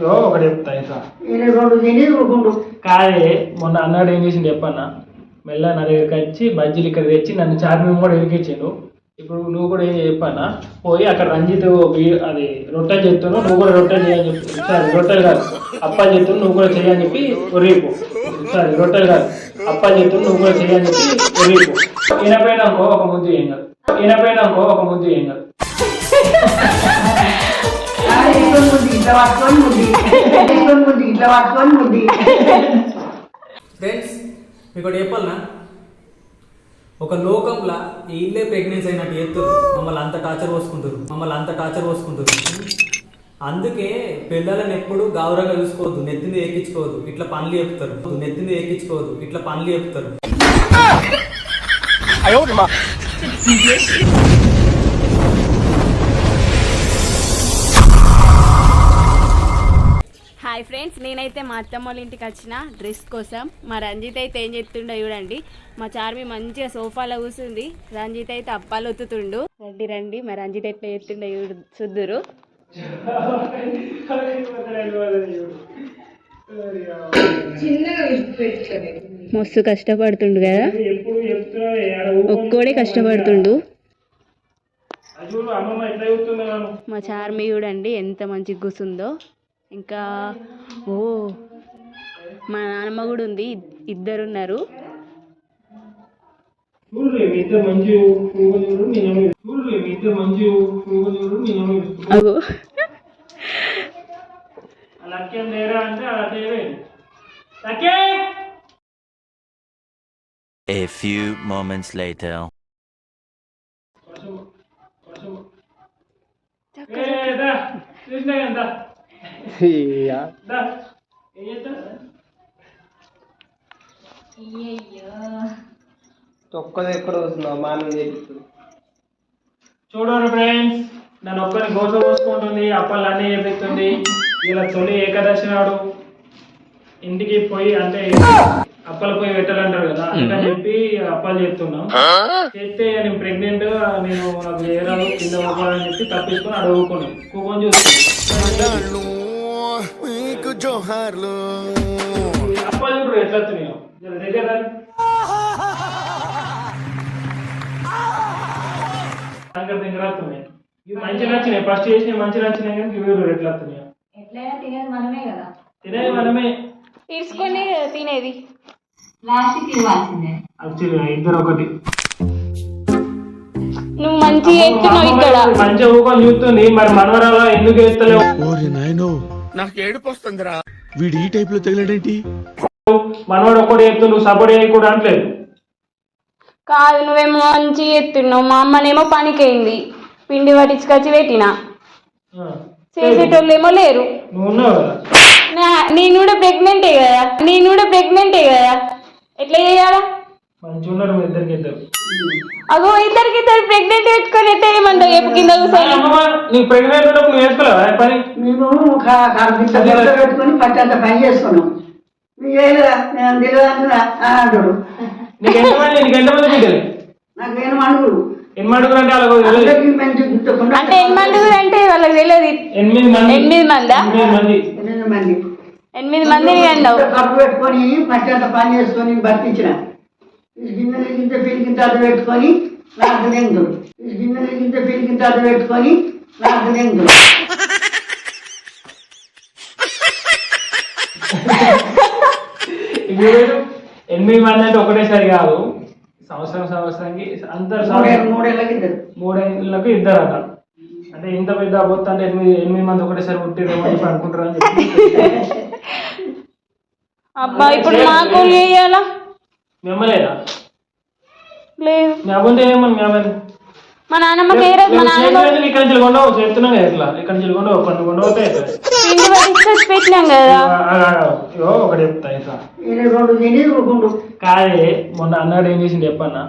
ఇగో ఒకటి చెప్తా ఇంకా. నేను రెండు తిని ఊరుకుండు కాదే మొన్న అన్నాడు ఏం చేసిండు చెప్పన్నా? మెల్ల నా దగ్గరికి వచ్చి బజ్జీలు ఇక్కడ తెచ్చి నన్ను చార్మి కూడా ఇరికిచ్చిండు. ఇప్పుడు నువ్వు కూడా ఏం చెప్పన్నా? పోయి అక్కడ రంజిత్ అది రొట్టెలు చెప్తున్నావు నువ్వు కూడా రొట్టెలు చేయని చెప్పి సారీ రొట్టెలు కాదు. అప్పాలు చెప్తున్నావు నువ్వు కూడా చేయని చెప్పి రేపు సారీ రొట్టెలు కాదు. అప్పాలు చెప్తున్నావు నువ్వు కూడా చేయని చెప్పి రేపు ఈయనపోయినాకో ఒక ముద్దు ఏం కాదు. ఈయనపోయినాకో ఒక ముద్దు ఏం కాదు. ఇట్లా పట్టుకొని తీసుకొని ముద్ది ఇట్లా పట్టుకొని ముద్ది. ఫ్రెండ్స్ మీకు ఒకటి చెప్పాలనా? ఒక లోకంలో ఈ ఇల్లే ప్రెగ్నెన్సీ అయినట్టు ఎత్తురు మమ్మల్ని అంత టార్చర్ పోసుకుంటారు మమ్మల్ని అంత టార్చర్ పోసుకుంటారు అందుకే పిల్లలను ఎప్పుడు గౌరవంగా చూసుకోవద్దు. నెత్తిని ఎక్కించుకోవద్దు. ఇట్లా పనులు చెప్తారు. నెత్తిని ఎక్కించుకోవద్దు. ఇట్లా పనులు చెప్తారు. హాయ్ ఫ్రెండ్స్ నేనైతే మా అత్తమ్మ వాళ్ళ ఇంటికి వచ్చిన డ్రెస్ కోసం. మా రంజిత్ అయితే ఏం చెప్తుండో చూడండి. మా చార్మి మంచిగా సోఫాలో కూర్చుంది. రంజిత్ అయితే అప్పాలు ఒత్తుతుండు. రండి రండి. మా రంజిత్ ఎట్లా చెప్తుండో చూడు చూద్దురు. మస్తు కష్టపడుతుండు కదా. ఒక్కోడే కష్టపడుతుండు. మా చార్మి చూడండి ఎంత మంచిగా కూర్చుందో. ఇంకా ఓ మా నాన్నమ్మ కూడా ఉంది. ఇద్దరు ఉన్నారు అగో. A few moments later. ఏ ఒక్కదే ఎక్కడ వస్తున్నావు మా మీద చేపిస్తుంది చూడండి ఫ్రెండ్స్ నన్ను ఒక్కరిని గోస పోసుకుంటుంది అప్పాలు అన్నీ చేపిస్తుంది. ఇలా తొలి ఏకాదశి నాడు ఇంటికి పోయి అంటే అప్పాలు పోయి పెట్టాలంటారు కదా అందుకని చెప్పి అప్పాలు చేస్తున్నాం. చేస్తే నేను ప్రెగ్నెంట్ నేను నాకు ఏరాలు కింద పోవాలని చెప్పి తప్పించుకొని అడుగుకున్నాను కూకొని చూసుకున్నాను ఇవి మంచిగా నచ్చినాయి ఫస్ట్ చేసిన మంచిగా నచ్చినాయి కానీ ఇవి ఎట్లా వస్తున్నాయో ఎట్లయినా తినేది. మనమే కదా తినేది మనమే తీసుకొని తినేది లాస్ట్కి ఇవ్వాల్సిందే యాక్చువల్గా ఇద్దరు ఒకటి నువ్వు ఇక్కడ. మంచిగా ఊకొని చూస్తుంది. మరి మనవరాలు ఎందుకు నాయనో. నాకు ఏడుపు వస్తుందిరా. వీడు ఈ టైప్లో తగిలాడేంటి? మనవాడు ఒకటి ఎత్తు నువ్వు సపోర్ట్ చేయకూడదు అనట్లేదు. కాదు నువ్వేమో మంచిగా ఎత్తున్నావు మా అమ్మనేమో పనికైంది పిండి పట్టించుకొచ్చి పెట్టిన. ఆ. చేసేటోళ్ళేమో లేరు. నువ్వు ఉన్నావు కదా? నా- నేను కూడా ప్రెగ్నెంటే కదా? నేను కూడా ప్రెగ్నెంటే కదా? ఎట్లా చేయాలా? మంచిగా ఉన్నారు మీ ఇద్దరికి ఇద్దరు. అగో ఇద్దరికి ఇద్దరు ప్రెగ్నెంట్ పెట్టుకొని ఎట్లా ఏమంటావు? ఎప్పు కింద కూర్చొని అమ్మమ్మ నీకు ప్రెగ్నెంట్ ఉన్నప్పుడు నువ్వు వేసుకోలేవా? ఆ పని? మేము పెట్టుకొని పట్టంత పని చేసుకున్నాం. నేను అంటాడు. నీకు ఎంతమంది నీకు ఎంతమంది బిడ్డలు? నాకేం అడుగుడు ఎన్ని అడుగులు అంటే అలా తెలియదు అందరికీ మంచి గుర్తుకుండా అంటే ఎన్ని మంది అంటే వాళ్ళకి తెలియదు ఎనిమిది మంది. ఎనిమిది మందా? ఎనిమిది మంది. ఎనిమిది మంది. ఎనిమిది మందిని అన్నావు కప్పు పెట్టుకొని పట్టంత పని చేసుకొని బతికించిన. గిన్నెల గింత పిలికింత అది పెట్టుకొని నాకు నెందు గిన్నెల గింత పిలికింత అది పెట్టుకొని నాకు ఇప్పుడు ఎనిమిది మంది అంటే ఒకటేసారి కాదు. సంవత్సరం సంవత్సరానికి అందరు మూడేళ్ళ మూడేళ్ళ కింద మూడేళ్ళకి ఇద్దరు. అట అంటే ఇంత పెద్ద బొత్త అంటే ఎనిమిది ఎనిమిది మంది ఒకటేసారి పుట్టిరేమో అని అనుకుంటారు అని చెప్పి. అబ్బా ఇప్పుడు మాకు చేయాలా? లేదు. మీ అబ్బంది ఏమని మీ అబ్బాయి మా నాన్నమ్మకి ఏ రోజు మా నాన్నమ్మ ఇక్కడ నుంచి కొండవు చెప్తున్నాం కదా ఇట్లా? ఇక్కడ నుంచి కొండవు పిండి పెట్టినాం కదా. ఒకటి చెప్తా ఇట్లా. మొన్న అన్నాడు ఏం చేసిండు చెప్పన్నా?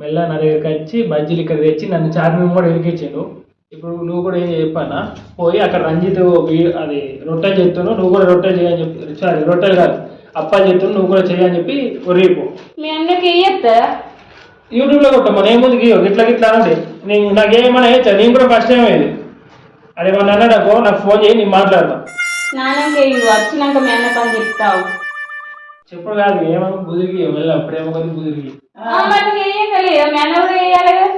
మెల్ల నా దగ్గరికి వచ్చి బజ్జీలు ఇక్కడ తెచ్చి నన్ను చార్మి కూడా ఇరికిచ్చిండు ఇప్పుడు నువ్వు కూడా ఏం చెప్పన్నా? పోయి అక్కడ రంజిత్ అది రొట్టెలు చెప్తున్నావు నువ్వు కూడా రొట్టెలు చేయని చెప్పి సారీ రొట్టెలు కాదు. అప్పాలు చెప్తున్నావు నువ్వు కూడా చేయని చెప్పి రేపు మీ అన్నకి వేయత్తారా యూట్యూబ్లో కొట్టమ్మా నేను ముందుకు ఇయ్యో గిట్లా గిట్లా అనండి నేను నాకేమన్నా వేయచ్చా నేను కూడా ఫస్ట్ టైం అయ్యేది. అది మన అన్నాడు నాకు నాకు ఫోన్ చేయి నేను మాట్లాడతాను స్నానం చేయు వచ్చినాక మీ అన్న పని చెప్తావు. చెప్పుడు కాదు ఏమో బుదిరికి. వెళ్ళి బుదిరికి మీ చేయాలి కదా?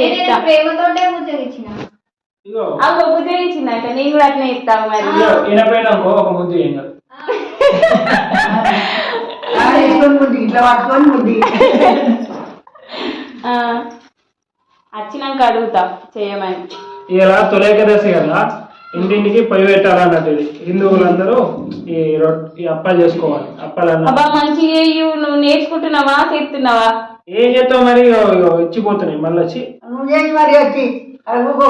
చెప్తా. ముచ్చగించిన ఇగో. అవి బుద్ధి ఇచ్చిందంట నేను కూడా అట్నే ఇస్తాను మరి. ఇగో వినపోయినాకో ఒక ముద్దు ఏం కాదు. ఇట్లా పట్టుకొని వచ్చినాక అడుగుతా చేయమని. ఇలా తొలేకదశి కదా ఇంటింటికి పొయ్యి పెట్టాలన్నట్టు ఇది. హిందువులందరూ ఈ రొ- ఈ అప్పాలు చేసుకోవాలి అప్పాలు అన్న అబ్బా మంచిగా చెయ్యు నువ్వు నేర్చుకుంటున్నావా చేస్తున్నావా? ఏం చేస్తావు మరి? ఇగో ఇగో ఇచ్చిపోతున్నాయి మళ్ళీ వచ్చి నువ్వు చేసి మరి వచ్చి. మంచిగా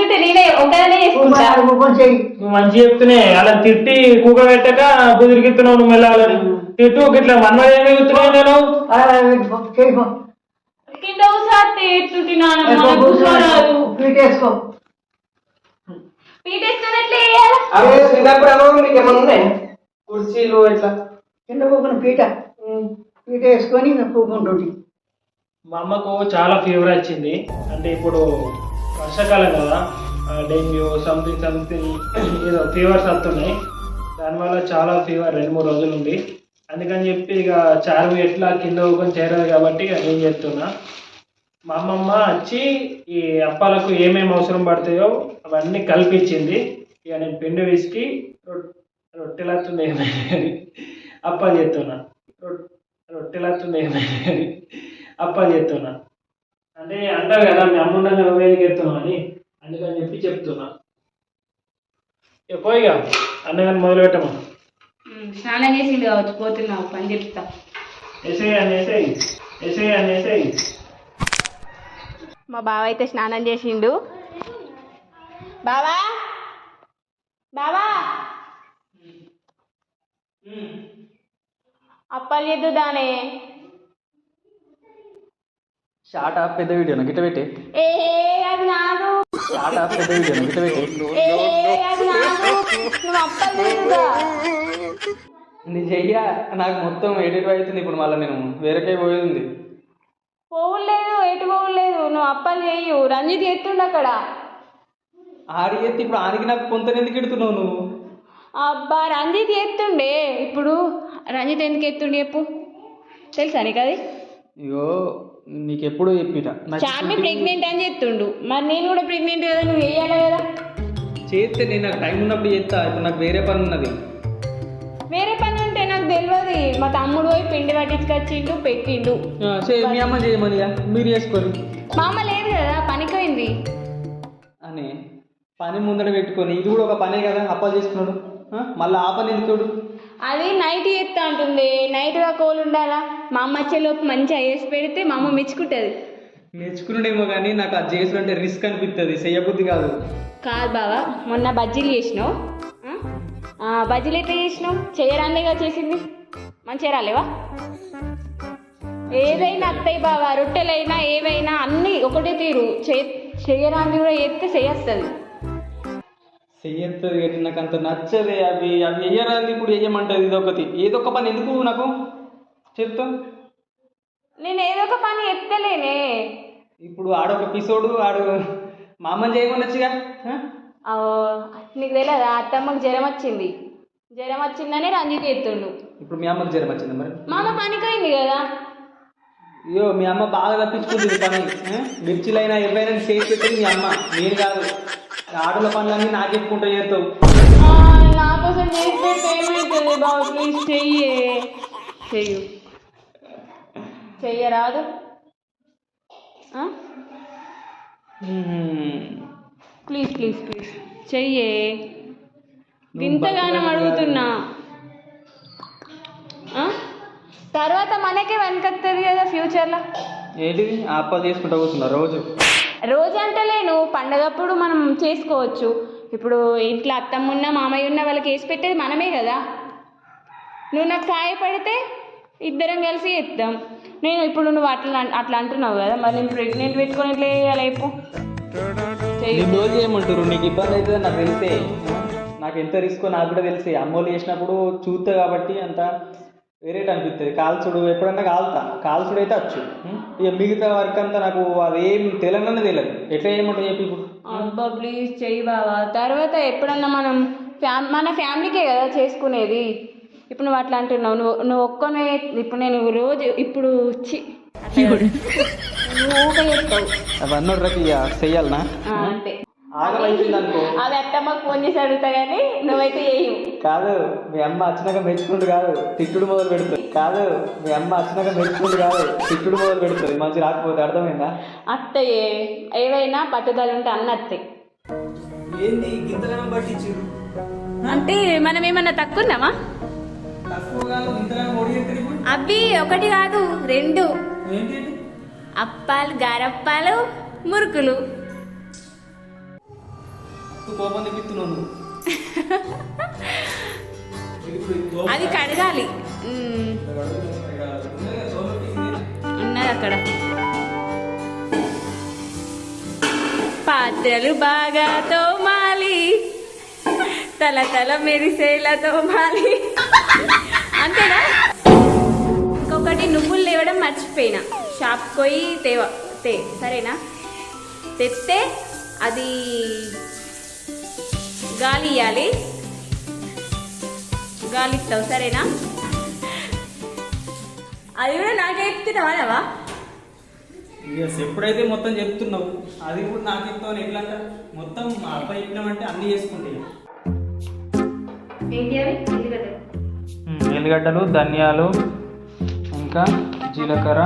ఉంటే నేనే ఒకదానే చేసుకుంటా. అది ఊకొని చెయ్యి. నువ్వు మంచి చెప్తూనే అలా తిట్టి కూక పెట్టక బుదిరికిస్తున్నావు నువ్వు వెళ్ళాలని తిట్టు ఇట్లా మన్మడు ఏమి ఎగుతున్నావు నేను? ఆ, పెట్టుకో, చేయిపో కింద కూసాస్తే ఎత్తుంటి నాన్న? మనకు కూర్చోరాదు పీట వేసుకో పీటేసుకున్నట్లే వేయాలా అవి చిన్నప్పుడు ఏమో మీకు ఏమైనా ఉన్నాయి? కుర్చీలు ఇట్లా. కింద పోకున్న పీట. పీట వేసుకొని ఇంకా కూకుంటుంది మా అమ్మకు చాలా ఫీవర్ వచ్చింది. అంటే ఇప్పుడు వర్షాకాలం కదా డెంగ్యూ సంథింగ్ సంథింగ్ ఏదో ఫీవర్స్ వస్తున్నాయి. దానివల్ల చాలా ఫీవర్ రెండు మూడు రోజులు ఉంది. అందుకని చెప్పి ఇక చారు ఎట్లా కింద ఊకొని చేరదు కాబట్టి నేను చెప్తున్నా మా అమ్మమ్మ వచ్చి ఈ అప్పాలకు ఏమేమి అవసరం పడతాయో అవన్నీ కల్పించింది. ఇక నేను పిండి విసికి రొ- రొట్టెలవుతుంది ఏమైనా కానీ అప్పాలు చేస్తున్నా. రొ- ఏమైనా కానీ అప్పాలు చేస్తున్నా. అంటే అంటారు కదా మీ అమ్మ ఉండగా నువ్వు ఎందుకు ఎత్తున్నావు అని? అందుకని చెప్పి చెప్తున్నా. ఇక పోయిగా అన్నగాని మొదలు పెట్టమా స్నానం చేసింది కావచ్చు పోతున్నావు పని చెప్తా. ఎసేయి అని వేసేయి ఎసేయి అని వేసేయి మా బావ అయితే స్నానం చేసిండు. బావా? బావా? అప్పాలు చేద్దుదానే. షార్ట్ ఆఫ్ పెద్ద వీడియో గిట్ట పెట్టి. ఏ అది నాదు షార్ట్ ఆఫ్ పెద్ద వీడియో గిట్ట పెట్టి. ఏ అది నాదు నువ్వు నీ చెయ్య నాకు మొత్తం ఎడిట్ అవుతుంది. ఇప్పుడు మళ్ళీ నేను వేరేకే పోయేది. ఉంది పోవులేదు ఎటు పోవులేదు. నువ్వు అప్పాలు చేయు రంజిత్ ఎత్తుండు అక్కడ. ఆడి ఎత్తి ఇప్పుడు ఆడికి నాకు కొంత ఎందుకు ఎడుతున్నావు నువ్వు? అబ్బా రంజిత్ ఎత్తుండే. ఇప్పుడు రంజిత్ ఎందుకు ఎత్తుండే చెప్పు. తెలుసా నీకు అది? ఇగో నీకు ఎప్పుడు చెప్పిట చార్మి ప్రెగ్నెంట్ అని చెప్తుండు. మరి నేను కూడా ప్రెగ్నెంట్ కదా నువ్వు వేయాలి కదా? చేస్తే నేను నాకు టైం ఉన్నప్పుడు చేస్తా. ఇప్పుడు నాకు వేరే పని ఉన్నది. వేరే పని ఉంటే నాకు తెలియదు మా తమ్ముడు పోయి పిండి పట్టించుకొచ్చిండు పెట్టిండు. మీ అమ్మ చేయమని. మీరు చేసుకోరు. మా అమ్మ లేదు కదా పనిపోయింది అని పని ముందర పెట్టుకొని ఇది కూడా ఒక పనే కదా అప్పాలు చేసుకున్నాడు. ఆ? మళ్ళీ ఆ పని ఎందుకు అది నైట్ చేస్తా అంటుంది. నైట్గా కోలు ఉండాలా? మా అమ్మ వచ్చేలోపు మంచిగా వేసి పెడితే మా అమ్మ మెచ్చుకుంటుంది. నేర్చుకున్నాడేమో కానీ నాకు అది చేసుడు అంటే రిస్క్ అనిపిస్తుంది చెయ్యబుద్ధి కాదు. కాదు బావా మొన్న బజ్జీలు చేసినావు? ఆ, బజ్జీలు ఎట్లా చేసినావు? చేయరాందేగా చేసింది. మంచిగా రాలేవా? ఏదైనా అత్తయ్య బావా రొట్టెలైనా ఏవైనా అన్నీ ఒకటే తీరు. చే చేయరాంది కూడా చేస్తే చేయొస్తుంది చెయ్యొస్తుంది కానీ నాకు అంత నచ్చదే. అవి అవి వెయ్యరాంది ఇప్పుడు వెయ్యమంటది ఇది ఒకటి ఏదో ఒక పని ఎందుకు నాకు? చెప్తా. నేను ఏదో ఒక పని ఎత్తలేనే. ఇప్పుడు ఆడొక పిసోడు ఆడు మా అమ్మని చేయమనొచ్చుగా? ఆ? నీకు తెలియదా? అత్తమ్మకు జ్వరం వచ్చింది. జ్వరం వచ్చిందని రంజిత్ ఎత్తుండు ఇప్పుడు మీ అమ్మకి జ్వరం వచ్చింది మరి? మా అమ్మ పనికైంది కదా. అయ్యో మీ అమ్మ బాగా తప్పించుకుంటుంది పని. ఆ? మిర్చిలైనా ఎవరైనా చేసి పెట్టింది మీ అమ్మ. నేను కాదు. ఆటల పనులన్నీ నాకు చెప్పుకుంటూ చేస్తావు. నా కోసం చేసి బాబు ప్లీజ్ చెయ్యే. చెయ్యు. చెయ్యరాదు? ప్లీజ్ ప్లీజ్ ప్లీజ్ చెయ్యే. వింతగానం అడుగుతున్నా? తర్వాత మనకే వెనకత్తది కదా ఫ్యూచర్లో ఏంటిది? ఆ అప్పాలు చేసుకుంటూ కూర్చున్నా రోజు. రోజు అంటలేను పండగప్పుడు మనం చేసుకోవచ్చు. ఇప్పుడు ఇంట్లో అత్తమ్మ ఉన్న మామయ్య ఉన్న వాళ్ళకి వేసి పెట్టేది మనమే కదా. నువ్వు నాకు సహాయపడితే ఇద్దరం కలిసి ఇద్దాం నేను ఇప్పుడు నువ్వు అట్లా అట్లా అంటున్నావు కదా మరి నేను ప్రెగ్నెంట్ పెట్టుకొని ఎట్లా చేయాలి చెప్పు రోజు నీకు ఇబ్బంది అవుతుంది నాకు తెలిసే. నాకు ఎంత రిస్క్ నాకు కూడా తెలిసే. అమ్మోళ్ళు చేసినప్పుడు చూస్తా కాబట్టి అంత వేరేట్ అనిపిస్తుంది కాల్చుడు ఎప్పుడన్నా కాలుతా. కాల్చుడు అయితే వచ్చు? ఇక మిగతా వర్క్ అంతా నాకు అదేం తెలంగాణ తెలియదు ఎట్లా చేయమంటావు చెప్పి ఇప్పుడు? అబ్బా ప్లీజ్ చెయ్యి బావా. తర్వాత ఎప్పుడన్నా మనం ఫ్యామ్ మన ఫ్యామిలీకే కదా చేసుకునేది. ఇప్పుడు నువ్వు అట్లా అంటున్నావు. నువ్వు నువ్వు ఒక్కనే ఇప్పుడు నేను రోజు ఇప్పుడు చి అట్లా కాదు. నువ్వు ఊకే చెప్తావు. అవన్నీ రకి చెయ్యాలనా? ఆ, అంతే. అది అత్తమ్మకు ఫోన్ చేసి అడుగుతా కానీ నువ్వైతే చేయవు కాదు మీ అమ్మ వచ్చినాక మెచ్చుకుంటూ కాదు. తిట్టుడు మొదలు పెడుతుంది. కాదు మీ అమ్మ వచ్చినాక మెచ్చుకుంటూ కాదు. తిట్టుడు మొదలు పెడుతుంది. మంచి రాకపోతే అర్థమైందా? అత్తయ్యే ఏవైనా పట్టుదల ఉంటే అన్న అత్తయ్య ఏంది? గింతగానం పట్టించారు అంటే మనం ఏమన్నా ఇప్పుడు? అవి ఒకటి కాదు రెండు. అప్పాలు గారప్పాలు మురుకులు. నువ్వు కోపం తెప్పిస్తున్నావు నువ్వు. అది కడగాలి. ఉన్నది అక్కడ. పాత్రలు బాగా తోమాలి. తల తల మెరిసేలా తోమాలి అంతేనా? ఇంకొకటి నువ్వులు లేవడం మర్చిపోయినా. షాప్ పోయి తేవ తే సరేనా? తెస్తే అది గాలి ఇవ్వాలి గాలి ఇస్తావు సరేనా? అది కూడా నాకే చెప్తున్నావా ఎప్పుడైతే మొత్తం చెప్తున్నావు అది కూడా నాకు చెప్తావు ఎట్లా అంట? మొత్తం మా అబ్బాయి చెప్పినామంటే అన్ని చేసుకుంటాయి. ఏంటి అవి? ఉల్లిగడ్డలు ఎల్లిగడ్డలు ధనియాలు ఇంకా జీలకర్ర.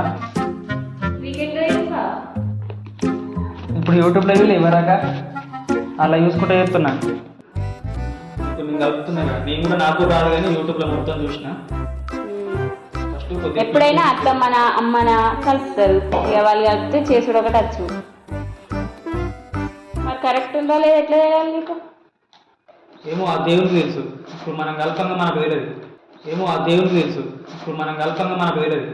ఇప్పుడు యూట్యూబ్లో ఇవి లేవరాక అలా చూసుకుంటే చెప్తున్నా. ఇప్పుడు నేను కలుపుతున్నా. నేను కూడా నాకు రాదు కానీ యూట్యూబ్లో మొత్తం చూసిన. ఎప్పుడైనా అత్తమ్మన అమ్మన కలుపుతారు ఇక వాళ్ళు కలిపితే చేసుడు ఒకటి వచ్చు మరి కరెక్ట్ ఉందో లేదో ఎట్లా తెలియాలి నీకు? ఏమో ఆ దేవునికి తెలుసు. ఇప్పుడు మనం కలపంగా మనకు తెలియదు. ఏమో ఆ దేవునికి తెలుసు. ఇప్పుడు మనం కలపంగా మనకు తెలియదు.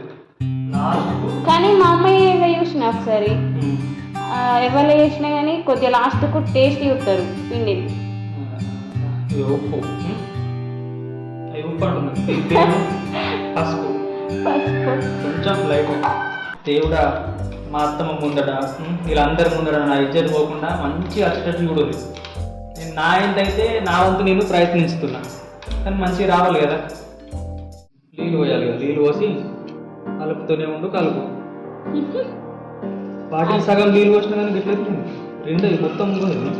లాస్ట్కు కానీ మా అమ్మాయి చూసిన ఒకసారి? ఎవరు చేసినా కానీ కొద్దిగా లాస్ట్కు టేస్ట్ చూస్తారు పిండిని. ఉప్పు ఉప్పు అంటున్నా ఇదేమో పసుపు. కొంచెం లైట్. దేవుడా మా అత్తమ్మ ముందట? వీళ్ళందరి ముందట నా ఇజ్జత్ పోకుండా మంచిగా వచ్చేటట్టు చూడదు నేను నా ఏంటైతే నా వంతు నేను ప్రయత్నిస్తున్నా. కానీ మంచిగా రావాలి కదా. నీళ్ళు పోయాలి కదా. నీళ్ళు పోసి కలుపుతూనే ఉండు కలుపు. వాటికి సగం నీళ్ళు పోసిన కానీ గిట్ల అవుతుంది రెండు మొత్తం ఉండదు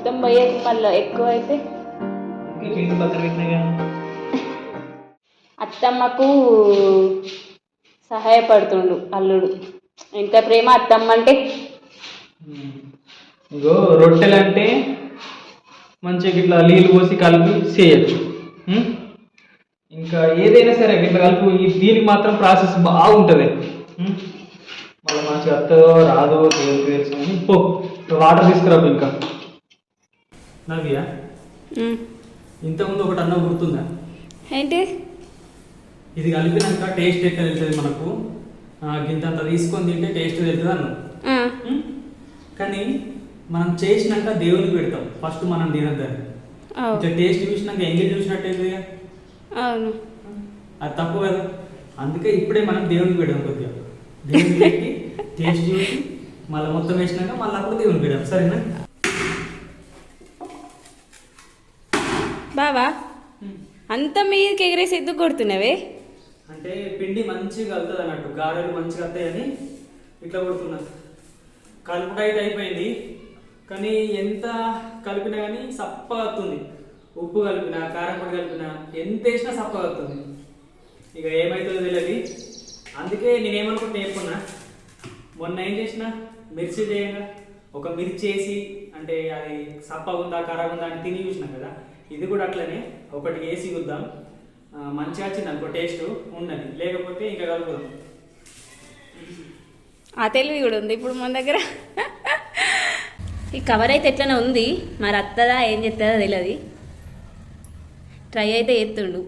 మొత్తం పోయేది మళ్ళీ ఎక్కువ అయితే అత్తమ్మకు సహాయపడుతుండు అల్లుడు. ఎంత ప్రేమ అత్తమ్మ అంటే ఇగో రొట్టెలు అంటే మంచిగా ఇట్లా నీళ్ళు పోసి కలిపి చేయొచ్చు. ఇంకా ఏదైనా సరే ఇట్లా కలుపు ఈ దీనికి మాత్రం ప్రాసెస్ బాగుంటుంది. మళ్ళీ మంచిగా వస్తుందో రాదో తెలుసు పో వాటర్ తీసుకురాపు ఇంకా. నవ్యా? ఇంతకుముందు ఒకటి అన్న గుర్తుందా? ఏంటి? ఇది కలిపినాక టేస్ట్ ఎట్లా తెలుస్తుంది మనకు? ఆ, గింతంత తీసుకొని తింటే టేస్ట్ తెలుస్తుంది అన్నాం? కానీ మనం చేసినాక దేవునికి పెడతాం. ఫస్ట్ మనం తినద్దని. అవు, ఇట్లా టేస్ట్ చూసినాక ఎంగిల్ చూసినట్టయితే అవును. అది తప్పు కదా. అందుకే ఇప్పుడే మనం దేవునికి పెడదాం కొద్దిగా. దేవునికి పెట్టి టేస్ట్ చూసి మళ్ళీ మొత్తం వేసినాక మళ్ళీ అప్పుడు దేవునికి పెడదాం. సరేనా? బావా? అంత మీదకి ఎగిరేసి ఎందుకు కొడుతున్నావే? అంటే పిండి మంచిగా కలుతుంది అన్నట్టు గారెలు మంచిగా వస్తాయని ఇట్లా కొడుతున్నా. కలుపుడు అయిపోయింది కానీ ఎంత కలిపినా కానీ సప్ప వస్తుంది. ఉప్పు కలిపినా కారం పొడి కలిపినా ఎంత వేసినా సప్పగా వస్తుంది. ఇక ఏమవుతుందో తెలియదు. అందుకే నేనేమనుకుంటే చెప్పుకున్నా మొన్న ఏం చేసిన? మిర్చి చేయంగా. ఒక మిర్చి వేసి అంటే అది సప్ప ఉందా కారం ఉందా అని తిని చూసినా కదా. ఇది కూడా అట్లనే ఒకటి వేసి చూద్దాం. మంచిగా వచ్చింది అనుకో టేస్ట్ ఉన్నది. లేకపోతే ఇంకా కలుపుదాం. ఆ తెలివి కూడా ఉంది ఇప్పుడు మన దగ్గర. ఈ కవర్ అయితే ఎట్లనే ఉంది? మరి అత్తదా ఏం చెప్తుందో తెలియదు ట్రై అయితే ఎత్తుండు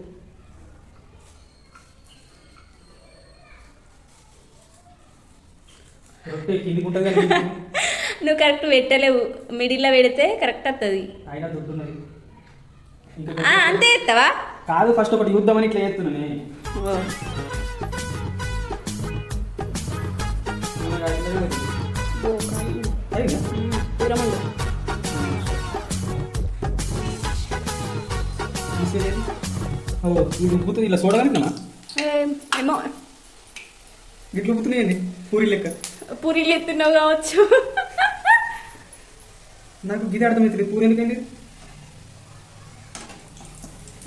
నువ్వు కరెక్ట్ పెట్టలేవు. మిడిల్లో పెడితే కరెక్ట్ వస్తుంది అయినా దుడ్డున్నది ఇంకా ఆ, అంతే ఎత్తావా కాదు ఫస్ట్ ఒకటి చూద్దామని ఇట్లా చేస్తున్నా నేను. ఇది ఉబ్బుతుంది ఇలా చూడగలుగుతామా ఏం- ఏమో. ఇట్లా ఉబ్బుతున్నాయండి పూరి లెక్క. పూరీలు ఎత్తున్నావు కావచ్చు. నాకు గిది అర్థమవుతుంది పూరి ఎందుకండి?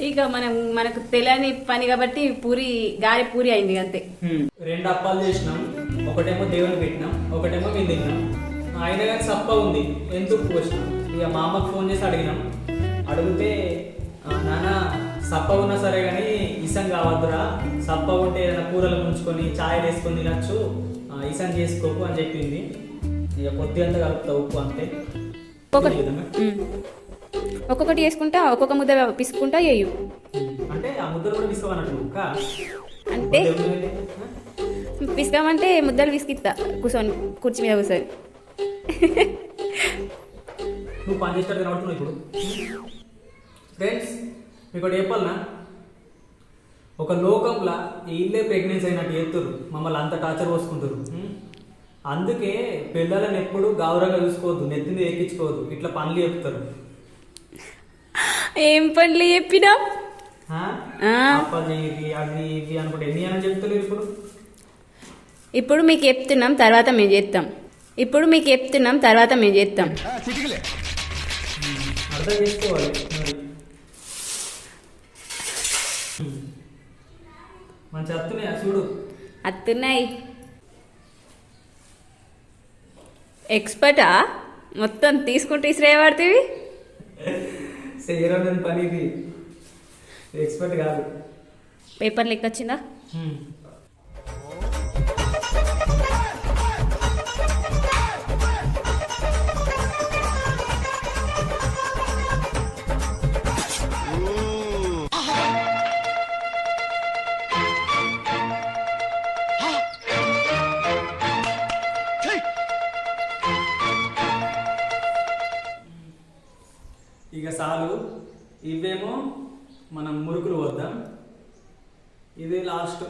ఇక మనం మనకు తెలియని పని కాబట్టి పూరి గారె పూరి అయింది అంతే. రెండు అప్పాలు చేసినాం. ఒకటేమో దేవుని పెట్టినాం. ఒకటేమో మేము తిన్నాం. అయినా కానీ సప్ప ఉంది. ఎందుకు పోసినాం? ఇక మా అమ్మకు ఫోన్ చేసి అడిగినాం. అడిగితే "ఆ, నాన్న సప్ప ఉన్నా సరే కానీ ఇసం కావద్దురా. సప్ప ఉంటే ఏదైనా కూరలు ముంచుకొని ఛాయ్ వేసుకొని తినచ్చు. ఇసం చేసుకోకు అని చెప్పింది. ఇక కొద్దిగా కలుపుతా ఉప్పు అంతే. ఒక్కొక్కటి వేసుకుంటా ఒక్కొక్క ముద్ద పిసుకుంటా వేయు. అంటే పిసుకామంటే ముద్దలు పిసికిస్తా కూర్చొని కుర్చీ మీద కూర్చొని నువ్వు పని చేసేటట్టు కనబడుతున్నావు ఇప్పుడు. ఫ్రెండ్స్ మీకు ఒకటి చెప్పాలనా? ఒక లోకంలో ఈ ఇల్లే ప్రెగ్నెన్సీ అయినట్టు ఎత్తురు మమ్మల్ని అంత టార్చర్ పోసుకుంటారు? అందుకే పిల్లలను ఎప్పుడు గౌరవంగా చూసుకోవద్దు నెత్తి మీద ఎక్కించుకోవద్దు. ఇట్లా పనులు చెప్తారు. ఏం పనులు చెప్పినా ఇప్పుడు? ఇప్పుడు మీకు చెప్తున్నాం తర్వాత మేము చేస్తాం. ఇప్పుడు మీకు చెప్తున్నాం తర్వాత మేము చేస్తాం. అత్తున్నాయా? చూడు. అత్తున్నాయి. ఎక్స్పర్టా మొత్తం తీసుకుంటే ఇసిరేవాడుతుంది చేయడం నేను పని ఇది. ఎక్స్పర్ట్ కాదు. పేపర్ లెక్క వచ్చిందా ఇది లాస్ట్.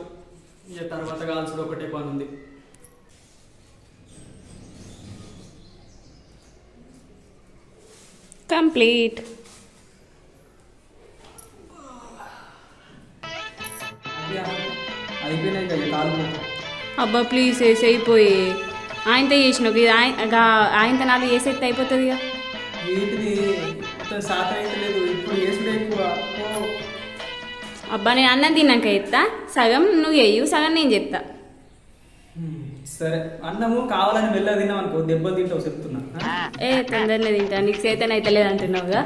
ఇక తర్వాత కావాల్సిన ఒకటే పని ఉంది. కంప్లీట్. అబ్బా ప్లీజ్ వేసి అయిపోయి. ఆయనతో గా- ఆయనతో నాలుగు వేసేస్తే అయిపోతుంది ఇక అయితే లేదు. ఇప్పుడు వేసుడు ఎక్కువ. అబ్బా నేను అన్నం తిన్నాక ఎత్తా సగం నువ్వు వేయు సగం నేను చెప్తా. సరే. అన్నము కావాలని వెళ్ళ తిన్నాం అనుకో దెబ్బలు తింటావు చెప్తున్నా? ఏ తొందరనే తింటా. నీకు చేతన అయితే లేదంటున్నావుగా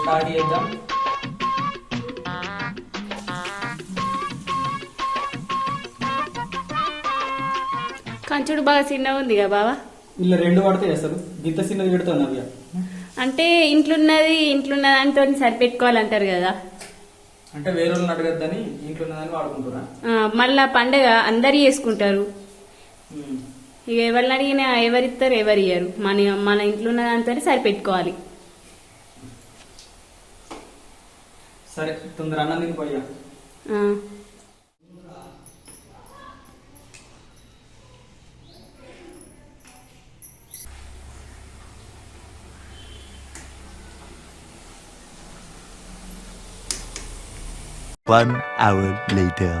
స్టార్ట్ చేద్దాం. కంచుడు బాగా చిన్నగా ఉందిగా బావా. ఇలా రెండు పడితే చేస్తారు. గింత చిన్నది పెడుతుంది అవి అంటే ఇంట్లో ఉన్నది ఇంట్లో ఉన్న దానితో సరిపెట్టుకోవాలంటారు కదా. అంటే వేరే వాళ్ళని అడగద్దని ఇంట్లో ఆ, మళ్ళా పండగ అందరు చేసుకుంటారు. ఇక ఎవరిని అడిగినా ఎవరిస్తారు ఎవరు ఇయ్యరు. మన మన ఇంట్లో ఉన్న దాంతో సరిపెట్టుకోవాలి. సరే తొందర అన్నం తిని One hour later.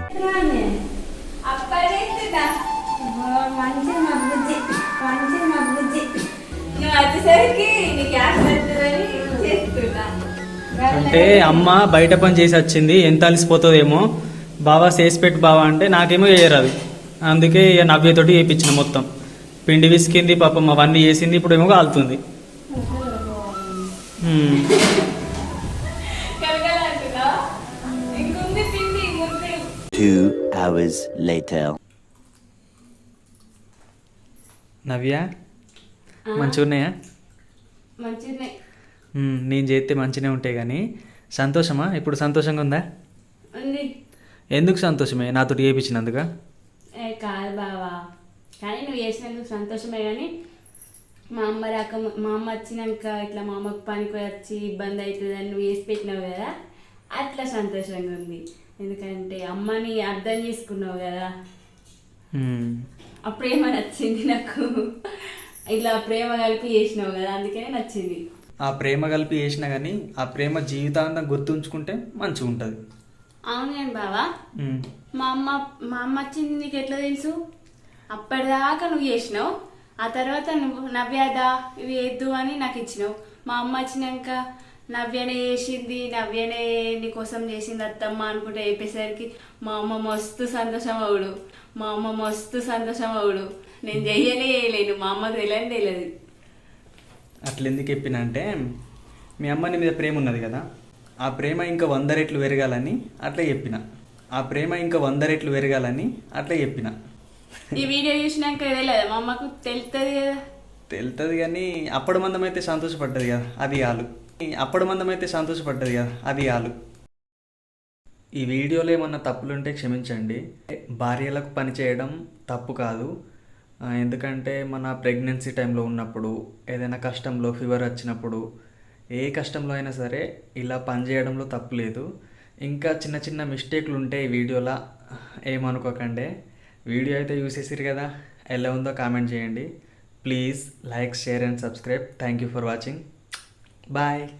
అంటే అమ్మ బయట పని చేసి వచ్చింది ఎంత అలసిపోతుందేమో. బావా చేసి పెట్టు బావా అంటే నాకేమో చేయరాదు అందుకే ఇక నవ్యతోటి వేయించిన మొత్తం. పిండి విసికింది పాపం అవన్నీ వేసింది ఇప్పుడు ఏమో కాలుతుంది Two hours later. నవ్య? మంచిగా ఉన్నాయా మంచిది హ్మ్, నేను చేస్తే మంచిగానే ఉంటాయి కానీ సంతోషమా? ఇప్పుడు సంతోషంగా ఉందా? ఉంది. ఎందుకు సంతోషమే? నాతోటి చేయించినందుక ఏ కాదు బావా. కానీ నువ్వు చేసినందుకు సంతోషమే కానీ మా అమ్మ రాక మా అమ్మ వచ్చినాక ఇట్లా మా అమ్మకి పనికి వచ్చి ఇబ్బంది అవుతుందని నువ్వు వేసి పెట్టినావు కదా అట్లా సంతోషంగా ఉంది. ఎందుకంటే అమ్మని అర్థం చేసుకున్నావు కదా. హ్మ్. అప్పుడేమని వచ్చింది నాకు. ఇట్లా ప్రేమ కలిపి చేసినావు కదా అందుకనే నచ్చింది. ఆ ప్రేమ కలిపి చేసినా కానీ ఆ ప్రేమ జీవితాంతం గుర్తుంచుకుంటే మంచిగా ఉంటుంది. అవును కానీ బావా మా అమ్మ మా అమ్మ వచ్చింది నీకు ఎట్లా తెలుసు? అప్పటిదాకా నువ్వు చేసినావు. ఆ తర్వాత నువ్వు నవ్యాదా ఇవి వేద్దు అని నాకు ఇచ్చినావు. మా అమ్మ వచ్చినాక నవ్యనే చేసింది నవ్యనే నీకోసం చేసింది అత్తమ్మ అనుకుంటే చెప్పేసరికి మా అమ్మ మస్తు సంతోషం అవుడు. మా అమ్మ మస్తు సంతోషం అవుడు. నేను చెయ్యలే చేయలేను మా అమ్మకు తెలియని తెలియదు. అట్లా ఎందుకు చెప్పిన అంటే మీ అమ్మని మీద ప్రేమ ఉన్నది కదా ఆ ప్రేమ ఇంకా వంద రెట్లు పెరగాలని అట్లా చెప్పిన. ఆ ప్రేమ ఇంకా వంద రెట్లు పెరగాలని అట్లా చెప్పిన. ఈ వీడియో చూసినాక తెలియదు? మా అమ్మకు తెలుస్తుంది కదా. తెలుతుంది కానీ అప్పటి మందం అయితే సంతోషపడ్డది కదా అది ఆలు అప్పటి మందమైతే సంతోషపడ్డది కదా అది ఆలు. ఈ వీడియోలో ఏమన్నా తప్పులుంటే క్షమించండి. భార్యలకు పని చేయడం తప్పు కాదు. ఎందుకంటే మన ప్రెగ్నెన్సీ టైంలో ఉన్నప్పుడు ఏదైనా కష్టంలో ఫీవర్ వచ్చినప్పుడు ఏ కష్టంలో అయినా సరే ఇలా పని చేయడంలో తప్పు లేదు. ఇంకా చిన్న చిన్న మిస్టేక్లు ఉంటే ఈ వీడియోలో ఏమనుకోకండి. వీడియో అయితే యూస్ చేసిరు కదా ఎలా ఉందో కామెంట్ చేయండి. Please like share and subscribe. Thank you for watching. Bye.